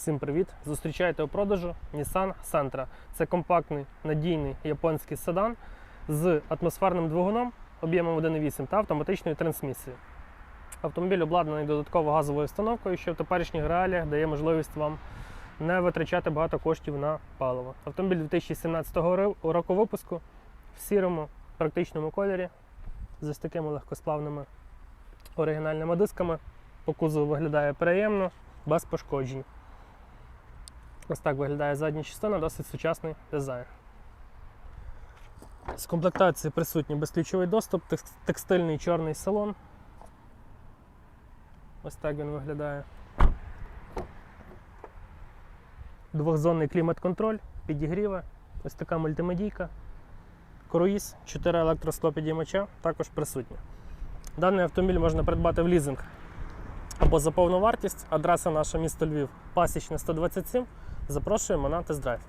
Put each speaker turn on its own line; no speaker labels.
Всім привіт! Зустрічайте у продажу Nissan Sentra. Це компактний надійний японський седан з атмосферним двигуном об'ємом 1,8 та автоматичною трансмісією. Автомобіль обладнаний додатково газовою установкою, що в теперішніх реаліях дає можливість вам не витрачати багато коштів на паливо. Автомобіль 2017 року випуску в сірому практичному кольорі з такими легкосплавними оригінальними дисками. По кузову виглядає приємно, без пошкоджень. Ось так виглядає задня частина, досить сучасний дизайн. З комплектації присутній безключовий доступ, текстильний чорний салон. Ось так він виглядає. Двохзонний клімат-контроль, підігріви, ось така мультимедійка, круїз, 4 електросклопідіймача також присутні. Даний автомобіль можна придбати в лізинг або за повну вартість. Адреса наша місто Львів, пасічне 127. Запрошуємо на тест-драйв.